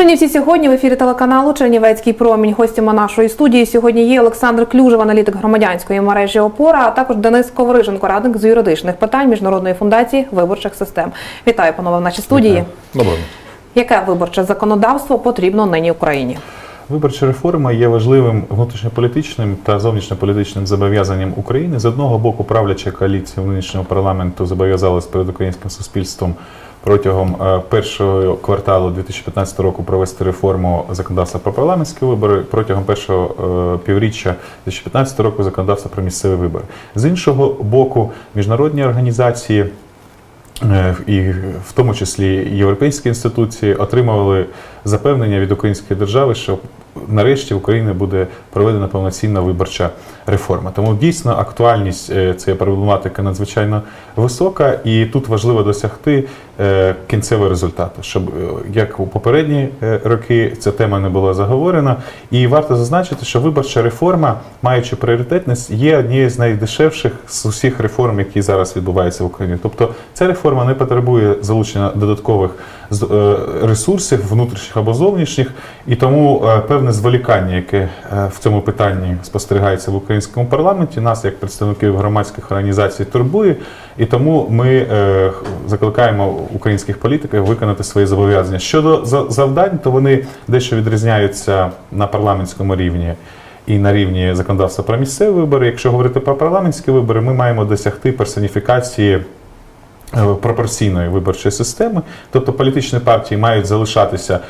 Чернівці сьогодні в ефірі телеканалу Чернівецький промінь. Гостями нашої студії сьогодні є Олександр Клюжев, аналітик громадянської мережі Опора, а також Денис Ковриженко, радник з юридичних питань міжнародної фундації виборчих систем. Вітаю, панове, в нашій студії. Добре. Яке виборче законодавство потрібно нині Україні? Виборча реформа є важливим внутрішньополітичним та зовнішньополітичним зобов'язанням України. З одного боку, правляча коаліція нинішнього парламенту зобов'язалась перед українським суспільством протягом е, першого кварталу 2015 року провести реформу законодавства про парламентські вибори, протягом першого е, півріччя 2015 року законодавства про місцеві вибори. З іншого боку, міжнародні організації. Е, І в тому числі європейські інституції отримували запевнення від української держави, що нарешті в Україні буде проведена повноцінна виборча реформа. Тому дійсно актуальність е, цієї проблематики надзвичайно висока, і тут важливо досягти е, кінцевого результату, щоб е, як у попередні роки ця тема не була заговорена. І варто зазначити, що виборча реформа, маючи пріоритетність, є однією з найдешевших з усіх реформ, які зараз відбуваються в Україні. Тобто ця реформа не потребує залучення додаткових ресурсів, внутрішніх або зовнішніх, і тому е, певне зволікання, яке е, в цьому питанні спостерігається в українському парламенті, нас як представників громадських організацій турбує, і тому ми е, закликаємо українських політиків виконати свої зобов'язання. Щодо за- завдань, то вони дещо відрізняються на парламентському рівні. І на рівні законодавства про місцеві вибори, якщо говорити про парламентські вибори, ми маємо досягти персоніфікації е, пропорційної виборчої системи, тобто політичні партії мають залишатися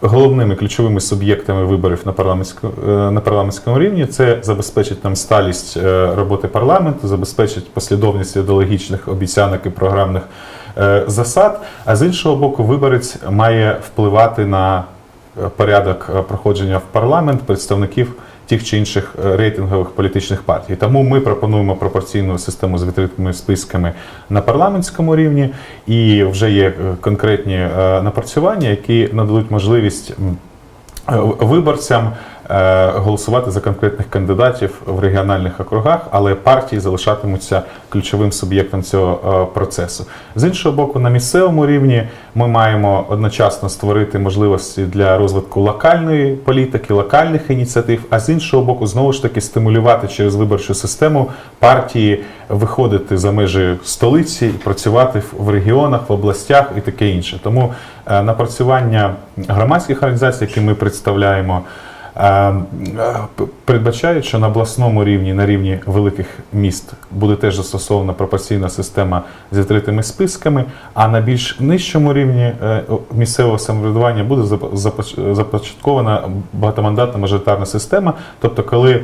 головними ключовими суб'єктами виборів на парламентському на парламентському рівні. Це забезпечить там сталість е, роботи парламенту, забезпечить послідовність ідеологічних обіцянок і програмних е, засад. А з іншого боку, виборець має впливати на е, порядок е, проходження в парламент представників тих чи інших е, рейтингових політичних партій. Тому ми пропонуємо пропорційну систему з відкритими списками на парламентському рівні, і вже є е, конкретні е, напрацювання, які нададуть можливість виборцям голосувати за конкретних кандидатів в регіональних округах, але партії залишатимуться ключовим суб'єктом цього е, процесу. З іншого боку, на місцевому рівні ми маємо одночасно створити можливості для розвитку локальної політики, локальних ініціатив, а з іншого боку, знову ж таки стимулювати через виборчу систему партії виходити за межі столиці, і працювати в- в регіонах, в областях і таке інше. Тому е, напрацювання громадських організацій, які ми представляємо. Е, е, Передбачають, що на обласному рівні, на рівні великих міст, буде теж застосована пропорційна система з відкритими списками, а на більш нижчому рівні е, місцевого самоврядування буде започаткована багатомандатна мажоритарна система. Тобто, коли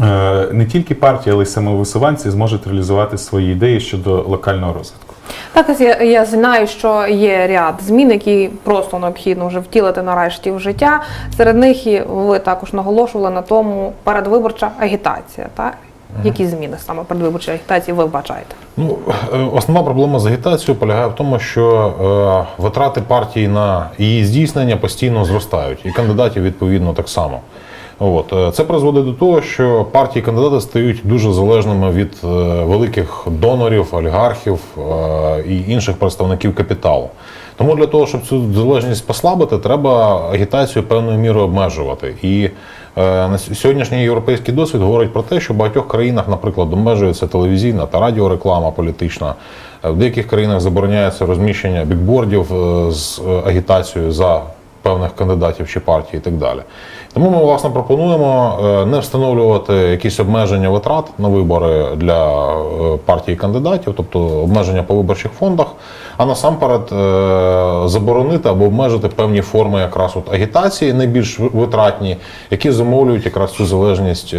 е, не тільки партії, але й самовисуванці зможуть реалізувати свої ідеї щодо локального розвитку. Також я, я знаю, що є ряд змін, які просто необхідно вже втілити нарешті в життя. Серед них і ви також наголошували на тому передвиборча агітація. Так? Які зміни саме передвиборчої агітації ви вбачаєте? Ну, е, основна проблема з агітацією полягає в тому, що е, витрати партії на її здійснення постійно зростають, і кандидатів відповідно так само. От е, це призводить до того, що партії кандидати стають дуже залежними від е, великих донорів, олігархів е, і інших представників капіталу. Тому для того, щоб цю залежність послабити, треба агітацію певною мірою обмежувати. І на сьогоднішній європейський досвід говорить про те, що в багатьох країнах, наприклад, обмежується телевізійна та радіореклама політична. В деяких країнах забороняється розміщення бікбордів з агітацією за певних кандидатів чи партій і так далі. Тому ми власне пропонуємо е, не встановлювати якісь обмеження витрат на вибори для е, партій і кандидатів, тобто обмеження по виборчих фондах, а насамперед е, заборонити або обмежити певні форми якраз от агітації, найбільш витратні, які зумовлюють якраз цю залежність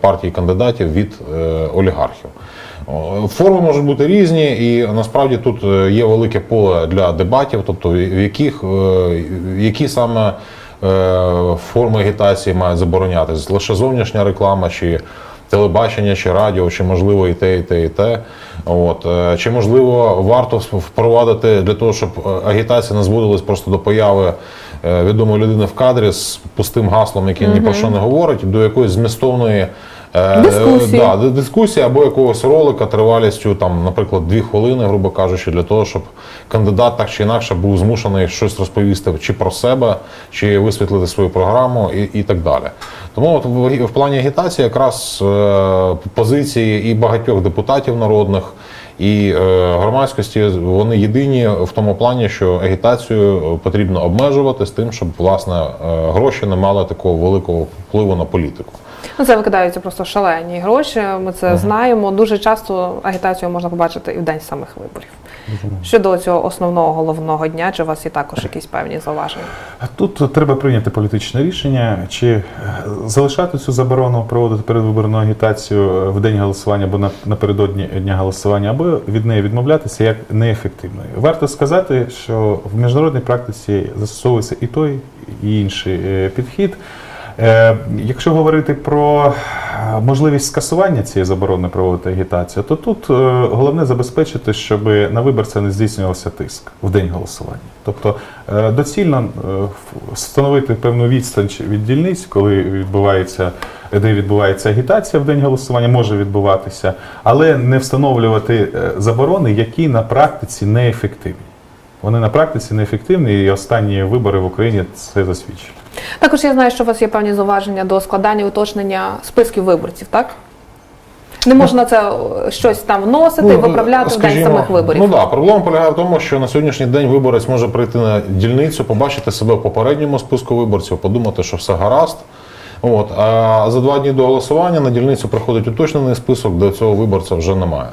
партій кандидатів від олігархів. Форми можуть бути різні, і насправді тут е, є велике поле для дебатів, тобто в яких е, які саме е, форми агітації мають заборонятися. Лише зовнішня реклама, чи телебачення, чи радіо, чи можливо і те, і те, і те. От. Чи можливо варто впровадити для того, щоб агітація не зводилась просто до появи відомої людини в кадрі з пустим гаслом, який ні про що не говорить, до якоїсь змістовної Дискусії. Да, ди- дискусії або якогось ролика тривалістю, там, наприклад, дві хвилини, грубо кажучи, для того, щоб кандидат так чи інакше був змушений щось розповісти чи про себе, чи висвітлити свою програму і, і так далі. Тому от в, в плані агітації якраз е, позиції і багатьох депутатів народних. І е, громадськості вони єдині в тому плані, що агітацію потрібно обмежувати з тим, щоб власне е, гроші не мали такого великого впливу на політику. Ну, це викидаються просто шалені гроші. Ми це знаємо. Дуже часто агітацію можна побачити і в день самих виборів. Щодо цього основного головного дня, чи у вас є також якісь певні зауваження? Тут треба прийняти політичне рішення, чи е, залишати цю заборону проводити передвиборну агітацію е, в день голосування або напередодні дня голосування, або від неї відмовлятися як неефективною. Варто сказати, що в міжнародній практиці застосовується і той, і інший е, підхід. Е, Якщо говорити про е, можливість скасування цієї заборони проводити агітацію, то тут е, головне забезпечити, щоб на виборця не здійснювався тиск в день голосування. Тобто доцільно встановити певну відстань від дільниць, коли відбувається, де відбувається агітація в день голосування, може відбуватися, але не встановлювати заборони, які на практиці неефективні. Вони на практиці неефективні, і останні вибори в Україні це засвідчують. Також я знаю, що у вас є певні зауваження до складання і уточнення списків виборців, так? Не можна це е, щось там вносити і виправляти в день самих виборів. Ну да, проблема полягає в тому, що на сьогоднішній день виборець може прийти на дільницю, побачити себе в попередньому списку виборців, подумати, що все гаразд. От, а за два дні до голосування на дільницю приходить уточнений список, де цього виборця вже немає.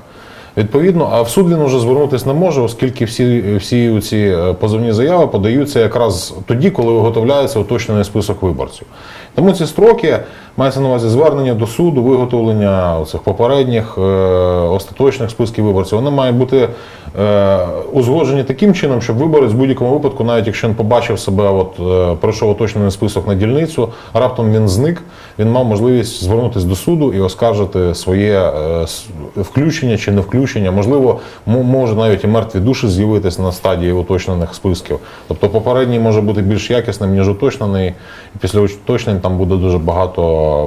Відповідно, а в суд він вже звернутися не може, оскільки всі, всі ці е, позовні заяви подаються якраз тоді, коли виготовляється уточнений список виборців. Тому ці строки мається на увазі звернення до суду, виготовлення цих попередніх е, остаточних списків виборців. Вони мають бути е, узгоджені таким чином, щоб виборець в будь-якому випадку, навіть якщо він побачив себе, от е, пройшов уточнений список на дільницю, раптом він зник, він мав можливість звернутися до суду і оскаржити своє е, включення чи не включення. Можливо, мо- може навіть і мертві душі з'явитись на стадії уточнених списків. Тобто попередній може бути більш якісним, ніж уточнений. І після уточнень там буде дуже багато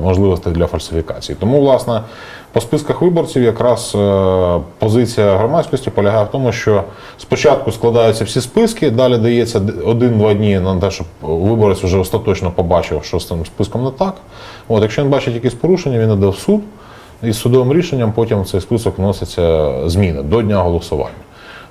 можливостей для фальсифікацій. Тому, власне, по списках виборців якраз е, позиція громадськості полягає в тому, що спочатку складаються всі списки, далі дається один-два дні на те, щоб виборець вже остаточно побачив, що з цим списком не так. От, якщо він бачить якісь порушення, він іде в суд, і з судовим рішенням потім в цей список вносяться зміни до дня голосування.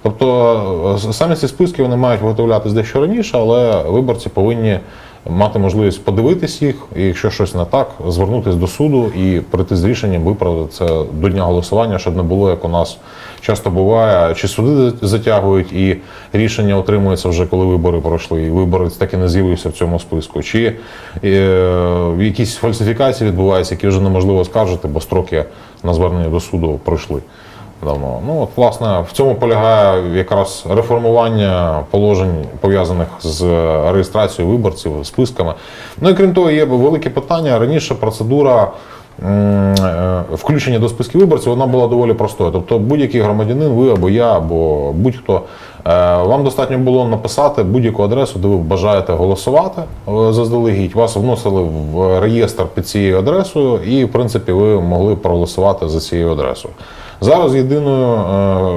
Тобто е, самі ці списки вони мають виготовлятись дещо раніше, але виборці повинні мати можливість подивитись їх, і якщо щось не так, звернутися до суду і прийти з рішенням виправити це до дня голосування, щоб не було, як у нас часто буває, чи суди затягують і рішення отримується вже коли вибори пройшли, і виборець так і не з'явився в цьому списку, чи е, якісь фальсифікації відбуваються, які вже неможливо скаржити, бо строки на звернення до суду пройшли давно. Ну от власне в цьому полягає якраз реформування положень пов'язаних з реєстрацією виборців, списками. Ну і крім того, є велике питання. Раніше процедура. е, Включення до списків виборців вона була доволі простою. Тобто будь-який громадянин, ви або я, або будь-хто, е, вам достатньо було написати будь-яку адресу, де ви бажаєте голосувати е, заздалегідь. Вас вносили в реєстр під цією адресою, і в принципі ви могли проголосувати за цією адресою. Зараз єдиною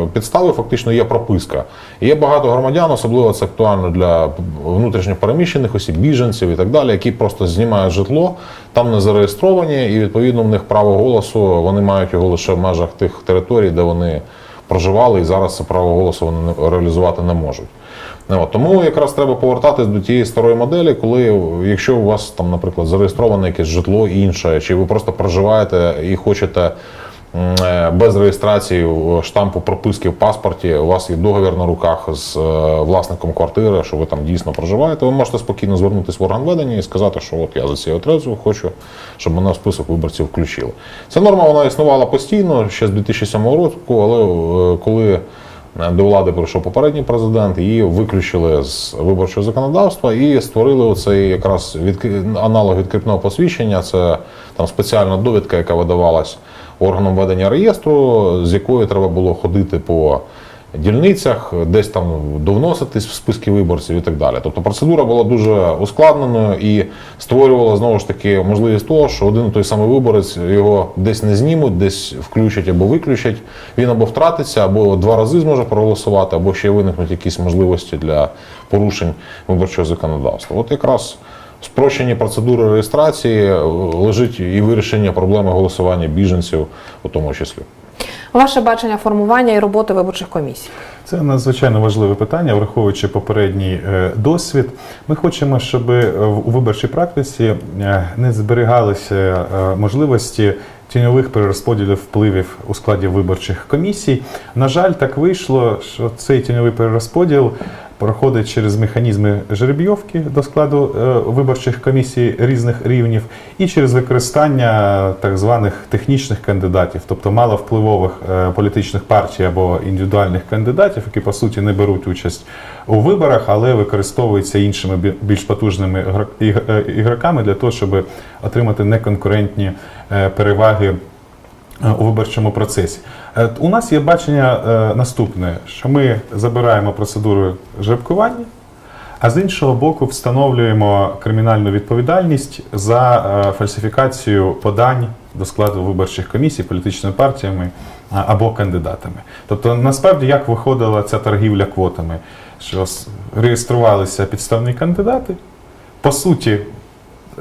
е, підставою фактично є прописка. Є багато громадян, особливо це актуально для внутрішньо переміщених осіб, біженців і так далі, які просто знімають житло, там не зареєстровані, і відповідно в них право голосу вони мають його лише в межах тих територій, де вони проживали, і зараз це право голосу вони реалізувати не можуть. Ну, Тому якраз треба повертатись до тієї старої моделі, коли якщо у вас там, наприклад, зареєстроване якесь житло інше, чи ви просто проживаєте і хочете без реєстрації е, штампу прописки в паспорті, у вас є договір на руках з е, власником квартири, що ви там дійсно проживаєте, ви можете спокійно звернутися в орган ведення і сказати, що от я за цією адресою хочу, щоб мене в список виборців включили. Ця норма вона існувала постійно ще з 2007 року, але е, коли до влади прийшов попередній президент, її виключили з виборчого законодавства і створили оцей якраз відкри- аналог відкріпного посвідчення. Це там спеціальна довідка, яка видавалась органом ведення реєстру, з якою треба було ходити по дільницях, десь там довноситись в списки виборців і так далі. Тобто процедура була дуже ускладненою і створювала знову ж таки можливість того, що один і той самий виборець його десь не знімуть, десь включать або виключать. Він або втратиться, або два рази зможе проголосувати, або ще виникнуть якісь можливості для порушень виборчого законодавства. От якраз в спрощенні процедури реєстрації е, лежить і вирішення проблеми голосування біженців у тому числі. Ваше бачення формування і роботи виборчих комісій. Це надзвичайно важливе питання, враховуючи попередній е, досвід. Ми хочемо, щоб е, у виборчій практиці е, не зберігалися можливості тіньових перерозподілів впливів у складі виборчих комісій. На жаль, так вийшло, що цей тіньовий перерозподіл проходить через механізми жеребйовки до складу виборчих комісій різних рівнів і через використання так званих технічних кандидатів, тобто маловпливових політичних партій або індивідуальних кандидатів, які по суті не беруть участь у виборах, але використовуються іншими більш потужними е, ігроками для того, щоб отримати неконкурентні е, переваги е, у виборчому процесі. У нас є бачення наступне, що ми забираємо процедуру жеребкування, а з іншого боку, встановлюємо кримінальну відповідальність за фальсифікацію подань до складу виборчих комісій політичними партіями або кандидатами. Тобто, насправді, як виходила ця торгівля квотами, що реєструвалися підставні кандидати, по суті,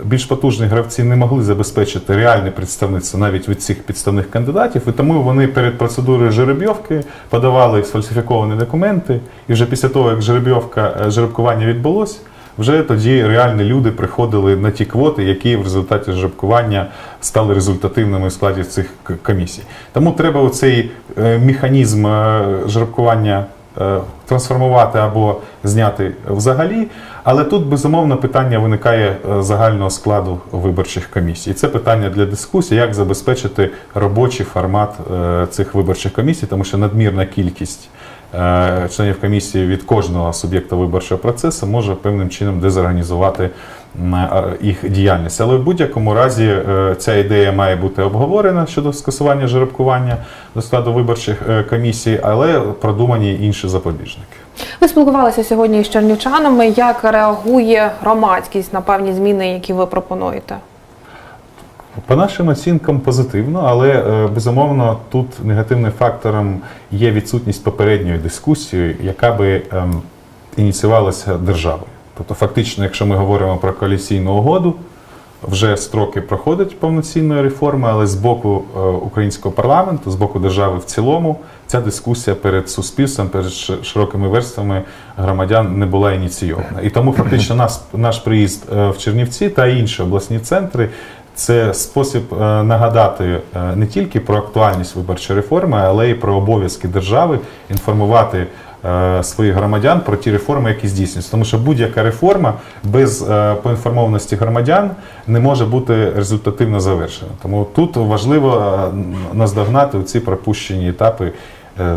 більш потужні гравці не могли забезпечити реальне представництво навіть від цих підставних кандидатів, і тому вони перед процедурою жеребйовки подавали сфальсифіковані документи, і вже після того, як жеребйовка е, жеребкування відбулось, вже тоді реальні люди приходили на ті квоти, які в результаті жеребкування стали результативними в складі цих комісій. Тому треба оцей е, механізм е, жеребкування е, трансформувати або зняти взагалі. Але тут безумовно питання виникає загального складу виборчих комісій. І це питання для дискусії, як забезпечити робочий формат цих виборчих комісій, тому що надмірна кількість членів комісії від кожного суб'єкта виборчого процесу може певним чином дезорганізувати е, їх діяльність. Але в будь-якому разі е, ця ідея має бути обговорена щодо скасування жеребкування до складу виборчих е, комісій, але продумані інші запобіжники. Ви спілкувалися сьогодні із чернівчанами. Як реагує громадськість на певні зміни, які ви пропонуєте? По нашим оцінкам позитивно, але е, безумовно тут негативним фактором є відсутність попередньої дискусії, яка би ем, ініціювалася державою. Тобто, фактично, якщо ми говоримо про коаліційну угоду, вже строки проходять повноцінної реформи, але з боку е, українського парламенту, з боку держави в цілому, ця дискусія перед суспільством, перед широкими верствами громадян не була ініційована. І тому фактично нас, наш приїзд е, в Чернівці та інші обласні центри. Це спосіб е, нагадати е, не тільки про актуальність виборчої реформи, але й про обов'язки держави інформувати е, своїх громадян про ті реформи, які здійснюються. Тому що будь-яка реформа без поінформованості громадян не може бути результативно завершена. Тому тут важливо наздогнати ці пропущені етапи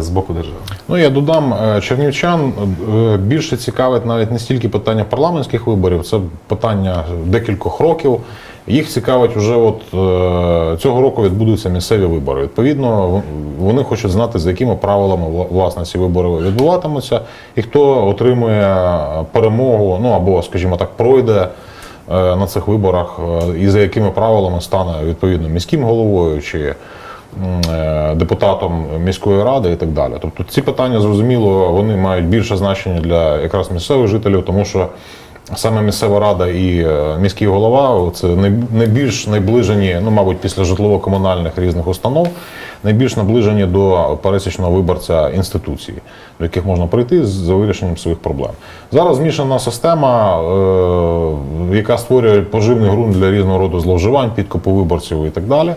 з боку держави. Ну я додам е, чернівчан е, більше цікавить навіть не стільки питання парламентських виборів, це питання декількох років. Їх цікавить вже от е, цього року відбудуться місцеві вибори. Відповідно, вони хочуть знати, за якими правилами власне ці вибори відбуватимуться, і хто отримує перемогу, ну або, скажімо так, пройде е, на цих виборах, е, і за якими правилами стане відповідно міським головою чи е, депутатом міської ради і так далі. Тобто ці питання, зрозуміло, вони мають більше значення для якраз місцевих жителів, тому що саме місцева рада і е, міський голова це найбільш наближені, ну, мабуть, після житлово-комунальних різних установ, найбільш наближені до пересічного виборця інституції, до яких можна прийти за вирішенням своїх проблем. Зараз змішана система, е, яка створює поживний ґрунт для різного роду зловживань, підкупу виборців і так далі.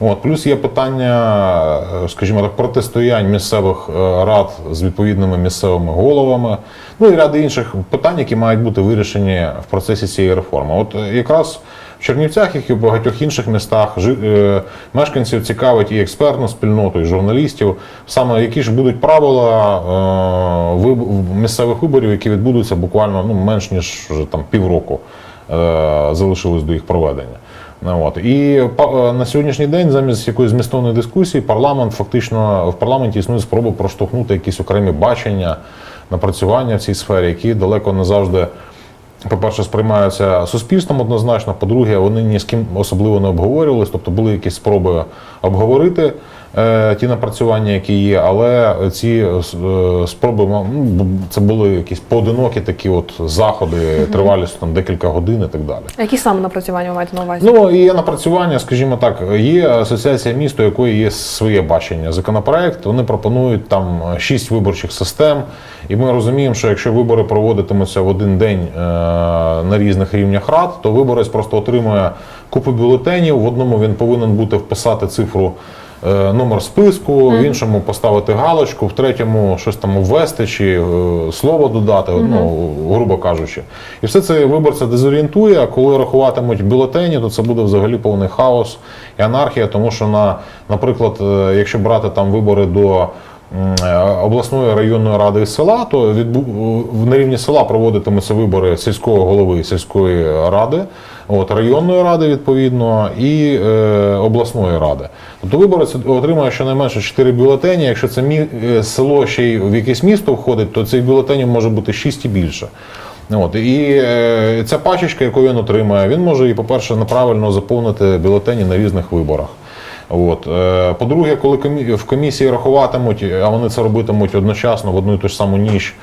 От, плюс є питання, е, скажімо так, протистоянь місцевих е, рад з відповідними місцевими головами, ну і ряд інших питань, які мають бути вирішені в процесі цієї реформи. От е, якраз в Чернівцях, як і в багатьох інших містах, мешканців цікавить і експертну спільноту, і журналістів, саме які ж будуть правила місцевих виборів, які відбудуться буквально ну, менш ніж вже там півроку е, залишилось до їх проведення. Ну, От. І е, на сьогоднішній день, замість якоїсь змістовної дискусії, парламент фактично в парламенті існує спроба проштовхнути якісь окремі бачення, напрацювання в цій сфері, які далеко не завжди. По-перше, сприймаються суспільством однозначно. По-друге, вони ні з ким особливо не обговорювалися, тобто були якісь спроби обговорити ті напрацювання, які є, але ці е, спроби ну, це були якісь поодинокі такі от заходи, тривалістю там декілька годин і так далі. Які саме напрацювання ви маєте на увазі? Ну і є напрацювання, скажімо так, є асоціація міст, у якої є своє бачення. Законопроект вони пропонують там шість виборчих систем, і ми розуміємо, що якщо вибори проводитимуться в один день е, на різних рівнях рад, то виборець просто отримує купу бюлетенів. В одному він повинен бути вписати цифру. Е, Номер списку, в іншому поставити галочку, в третьому щось там ввести чи е, слово додати, ну грубо кажучи. І все це виборця дезорієнтує. А коли рахуватимуть бюлетені, то це буде взагалі повний хаос і анархія, тому що на, наприклад, е, якщо брати там вибори до обласної районної ради села, то відбу... на рівні села проводитимуться вибори сільського голови сільської ради, от районної ради відповідно і е, обласної ради. Тобто виборець отримує щонайменше 4 бюлетені. Якщо це мі... е, село ще й в якесь місто входить, то цих бюлетенів може бути 6 і більше. От, і е, ця пачечка, яку він отримає, він може і, по-перше, неправильно заповнити бюлетені на різних виборах. От. Е, По-друге, коли в комісії рахуватимуть, а вони це робитимуть одночасно в одну і ту ж саму ніч.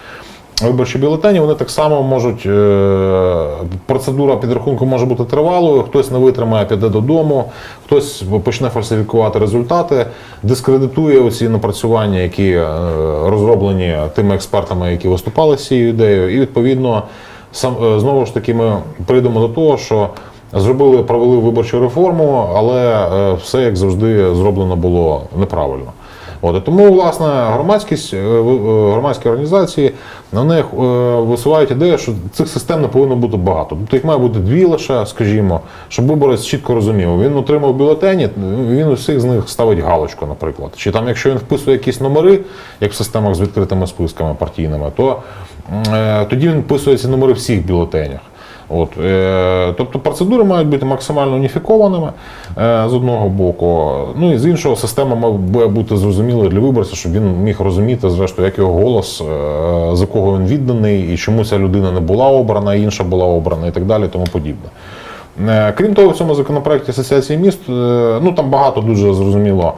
Виборчі бюлетені, вони так само можуть. е, Процедура підрахунку може бути тривалою, хтось не витримає, піде додому, хтось почне фальсифікувати результати, дискредитує оці напрацювання, які е, розроблені тими експертами, які виступали з цією ідеєю. І відповідно сам знову ж таки ми прийдемо до того, що зробили, провели виборчу реформу, але е, все як завжди зроблено було неправильно. От, тому, власне, громадськість, е, е, громадські організації на них висувають ідею, що цих систем не повинно бути багато. Тобто їх має бути дві лише, скажімо, щоб виборець чітко розумів. Він отримав бюлетені, він у всіх з них ставить галочку, наприклад. Чи там, якщо він вписує якісь номери, як в системах з відкритими списками партійними, то тоді він вписує ці номери всіх бюлетенях. От, е, тобто процедури мають бути максимально уніфікованими е, з одного боку. Ну і з іншого, система має бути зрозумілою для виборця, щоб він міг розуміти, зрештою, як його голос, е, за кого він відданий, і чому ця людина не була обрана, інша була обрана, і так далі, тому подібне. Е, Крім того, в цьому законопроекті Асоціації міст, е, ну там багато дуже зрозуміло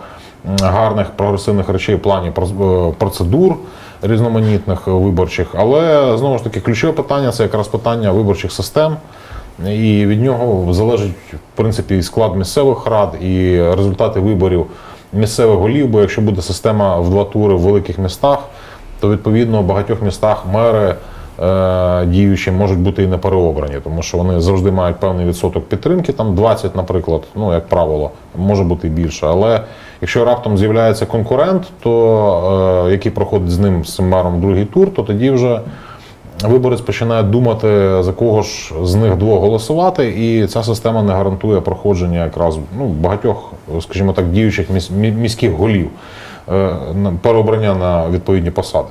гарних прогресивних речей в плані е, процедур різноманітних е, виборчих, але знову ж таки ключове питання це якраз питання виборчих систем. І від нього залежить в принципі і склад місцевих рад, і результати виборів місцевих голів. Бо якщо буде система в два тури в великих містах, то відповідно в багатьох містах мери діючі можуть бути і не переобрані, тому що вони завжди мають певний відсоток підтримки, там 20, наприклад, ну як правило, може бути і більше. Але якщо раптом з'являється конкурент, то е, який проходить з ним з цим мером другий тур, то тоді вже виборець починає думати, за кого ж з них двох голосувати, і ця система не гарантує проходження якраз ну, багатьох, скажімо так, діючих міс- міських голів е, переобрання на відповідні посади.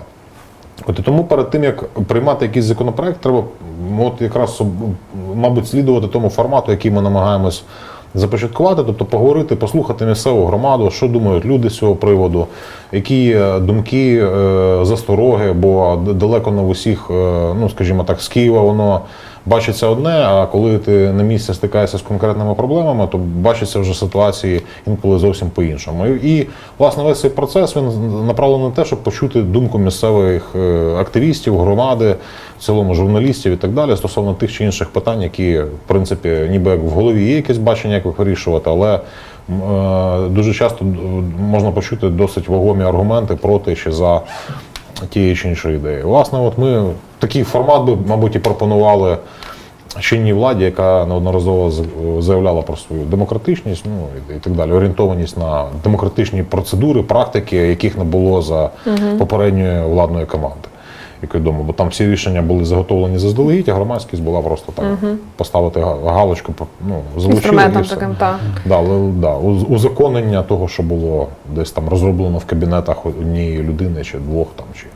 От і тому перед тим як приймати якийсь законопроект, треба от якраз мабуть слідувати тому формату, який ми намагаємось започаткувати, тобто поговорити, послухати місцеву громаду, що думають люди з цього приводу, які думки, е, застороги, бо далеко не в усіх, е, ну скажімо так, з Києва воно бачиться одне, а коли ти на місці стикаєшся з конкретними проблемами, то бачаться вже ситуації інколи зовсім по-іншому. І, і власне весь цей процес він направлений на те, щоб почути думку місцевих е, активістів, громади, в цілому журналістів і так далі стосовно тих чи інших питань, які в принципі ніби як в голові є якесь бачення, як їх вирішувати, але е, дуже часто можна почути досить вагомі аргументи проти чи за тієї чи іншої ідеї. Власне, от ми такий формат би, мабуть, і пропонували чинній владі, яка неодноразово заявляла про свою демократичність, ну і, і так далі, орієнтованість на демократичні процедури, практики, яких не було за попередньої владної команди. Як відомо, бо там всі рішення були заготовлені заздалегідь, а громадськість була просто так поставити га- галочку, ну, залучили і все. таким, так. Да, да, узаконення того, що було десь там розроблено в кабінетах однієї людини чи двох там чи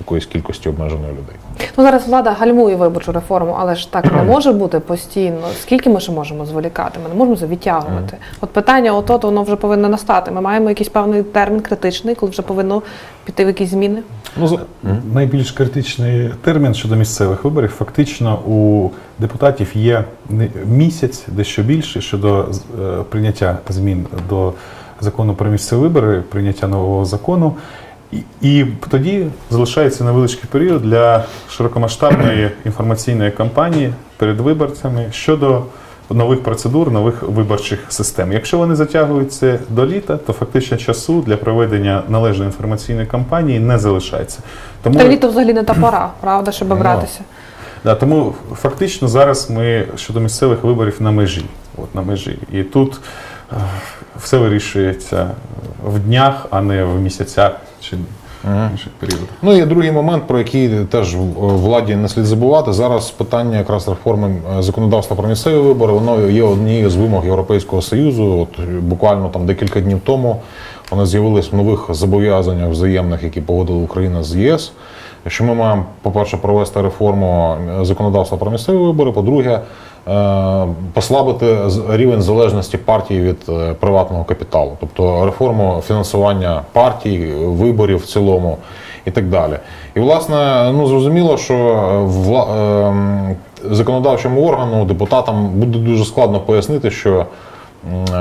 якоїсь кількості обмеженої людей. Ну зараз влада гальмує виборчу реформу, але ж так не може бути постійно. Скільки ми ще можемо зволікати? Ми не можемо це відтягувати. От питання, ото воно вже повинно настати. Ми маємо якийсь певний термін критичний, коли вже повинно піти в якісь зміни. Ну, Найбільш критичний термін щодо місцевих виборів. Фактично у депутатів є не- місяць, дещо більше щодо з- е, прийняття змін до закону про місцеві вибори, прийняття нового закону. І, тоді залишається невеличкий період для широкомасштабної інформаційної кампанії перед виборцями щодо нових процедур, нових виборчих систем. Якщо вони затягуються до літа, то фактично часу для проведення належної інформаційної кампанії не залишається. Тому Та літо взагалі не та пора, правда, щоб братися. Да, тому фактично зараз ми щодо місцевих виборів на межі. От на межі. І тут е, все вирішується в днях, а не в місяцях чи інших періодах. Ну і другий момент, про який теж в- владі не слід забувати. Зараз питання якраз реформи е, законодавства про місцеві вибори, воно є однією з вимог Європейського Союзу. От е, буквально там декілька днів тому вони з'явились в нових зобов'язаннях взаємних, які погодила Україна з ЄС. Що ми маємо, по-перше, провести реформу е, законодавства про місцеві вибори. По-друге, е, послабити рівень залежності партії від е, приватного капіталу, тобто реформу фінансування партій, виборів в цілому і так далі. І власне, ну зрозуміло, що е, вла, законодавчому органу, депутатам буде дуже складно пояснити, що.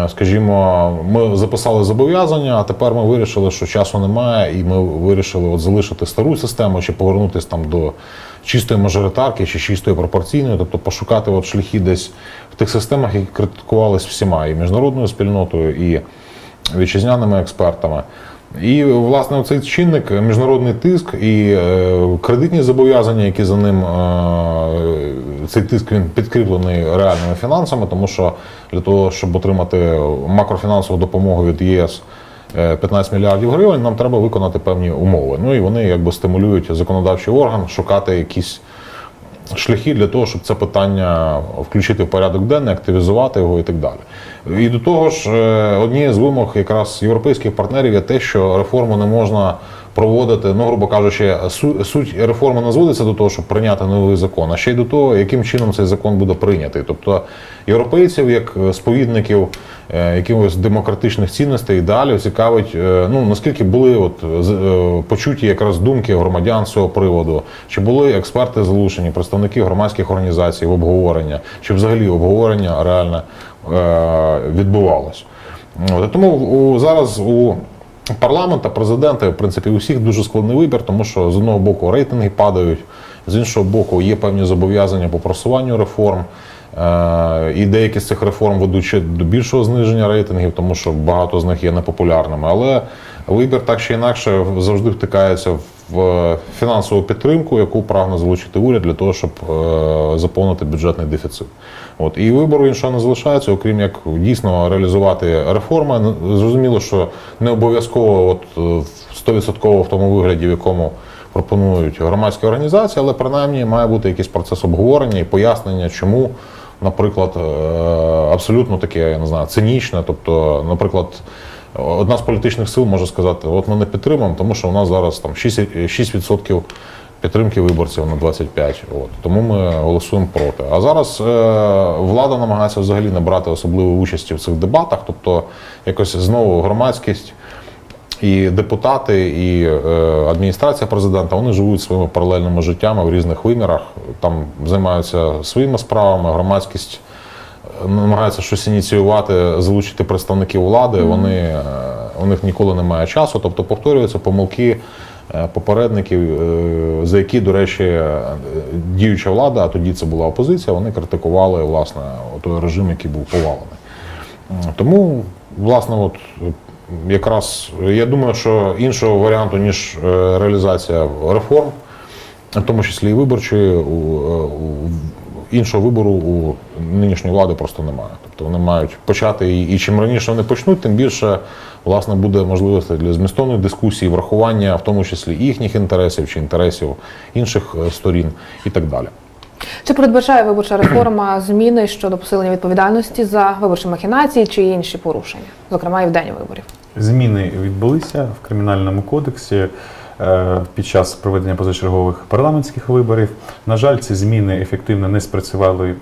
Скажімо, ми записали зобов'язання, а тепер ми вирішили, що часу немає, і ми вирішили от залишити стару систему чи повернутися там до чистої мажоритарки чи чистої пропорційної, тобто пошукати от шляхи десь в тих системах, які критикувались всіма і міжнародною спільнотою, і вітчизняними експертами. І власне цей чинник, міжнародний тиск і е, кредитні зобов'язання, які за ним е, цей тиск він підкріплений реальними фінансами, тому що для того, щоб отримати макрофінансову допомогу від ЄС 15 мільярдів гривень, нам треба виконати певні умови. Ну і вони якби стимулюють законодавчий орган шукати якісь шляхи для того, щоб це питання включити в порядок денний, активізувати його і так далі. І до того ж, е, однією з вимог якраз європейських партнерів є те, що реформу не можна проводити, ну, грубо кажучи, суть реформи не зводиться до того, щоб прийняти новий закон, а ще й до того, яким чином цей закон буде прийнятий. Тобто європейців, як е, сповідників е, якихось демократичних цінностей, ідеалів цікавить, е, ну наскільки були от е, почуті якраз думки громадян з цього приводу, чи були експерти залучені, представники громадських організацій в обговорення, чи взагалі обговорення реально е, відбувалось. Тому зараз у парламента, президента, в принципі, у всіх дуже складний вибір, тому що з одного боку рейтинги падають, з іншого боку, є певні зобов'язання по просуванню реформ. Е, І деякі з цих реформ ведуть ще до більшого зниження рейтингів, тому що багато з них є непопулярними. Але вибір так чи інакше завжди втикається в фінансову підтримку, яку прагне залучити уряд для того, щоб е, заповнити бюджетний дефіцит. От і вибору іншого не залишається, окрім як дійсно реалізувати реформи. Зрозуміло, що не обов'язково от е, 100% в тому вигляді, в якому пропонують громадські організації, але принаймні має бути якийсь процес обговорення і пояснення, чому, наприклад, е, абсолютно таке, я не знаю, цинічне. Тобто, наприклад, одна з політичних сил може сказати: от ми не підтримуємо, тому що у нас зараз там 6%, 6% підтримки виборців на 25. От тому ми голосуємо проти. А зараз е, влада намагається взагалі не брати особливої участі в цих дебатах, тобто якось знову громадськість. І депутати, і е, адміністрація президента вони живуть своїми паралельними життями в різних вимірах, там займаються своїми справами, громадськість е, намагається щось ініціювати, залучити представників влади. Вони е, у них ніколи немає часу, тобто повторюються помилки попередників, за які, до речі, діюча влада, а тоді це була опозиція, вони критикували власне той режим, який був повалений. Тому, власне, от якраз я думаю, що іншого варіанту, ніж е, реалізація реформ, в тому числі і виборчої, е, іншого вибору у нинішньої влади просто немає. Тобто вони мають почати і, чим раніше вони почнуть, тим більше власне буде можливості для змістовних дискусій, врахування, в тому числі їхніх інтересів чи інтересів інших е, сторін і так далі. Чи передбачає виборча реформа зміни щодо посилення відповідальності за виборчі махінації чи інші порушення, зокрема і в день виборів? Зміни відбулися в кримінальному кодексі. е, під час проведення позачергових парламентських виборів. На жаль, ці зміни ефективно не спрацювали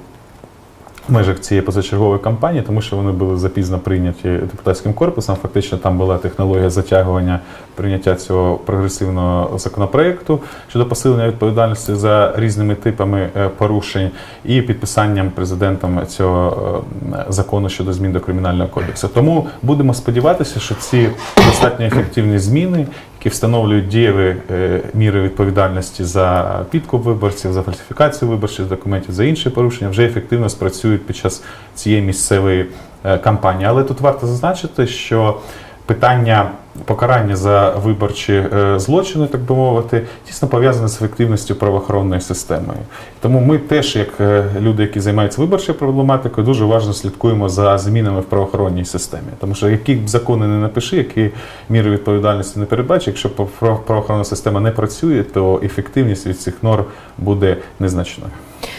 в межах цієї позачергової кампанії, тому що вони були запізно прийняті депутатським корпусом. Фактично там була технологія затягування прийняття цього прогресивного законопроекту щодо посилення відповідальності за різними типами е, порушень і підписанням президентом цього е, закону щодо змін до кримінального кодексу. Тому будемо сподіватися, що ці достатньо ефективні зміни, які встановлюють дієві е, міри відповідальності за підкуп виборців, за фальсифікацію виборчих документів, за інші порушення, вже ефективно спрацюють під час цієї місцевої е, кампанії. Але тут варто зазначити, що питання покарання за виборчі е, злочини, так би мовити, тісно пов'язане з ефективністю правоохоронної системи. Тому ми теж, як е, люди, які займаються виборчою проблематикою, дуже уважно слідкуємо за змінами в правоохоронній системі. Тому що які б закони не напиши, які міри відповідальності не передбачиш, якщо право- правоохоронна система не працює, то ефективність від цих норм буде незначною.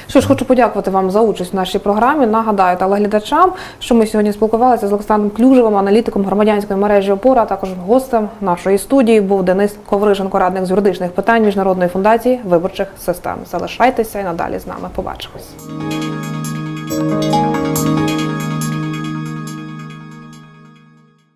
Що ж, хочу подякувати вам за участь в нашій програмі. Нагадаю телеглядачам, що ми сьогодні спілкувалися з Олександром Клюжевим, аналітиком громадянської мережі опора. а Також гостем нашої студії був Денис Ковриженко, радник з юридичних питань Міжнародної фундації виборчих систем. Залишайтеся і надалі з нами. Побачимось.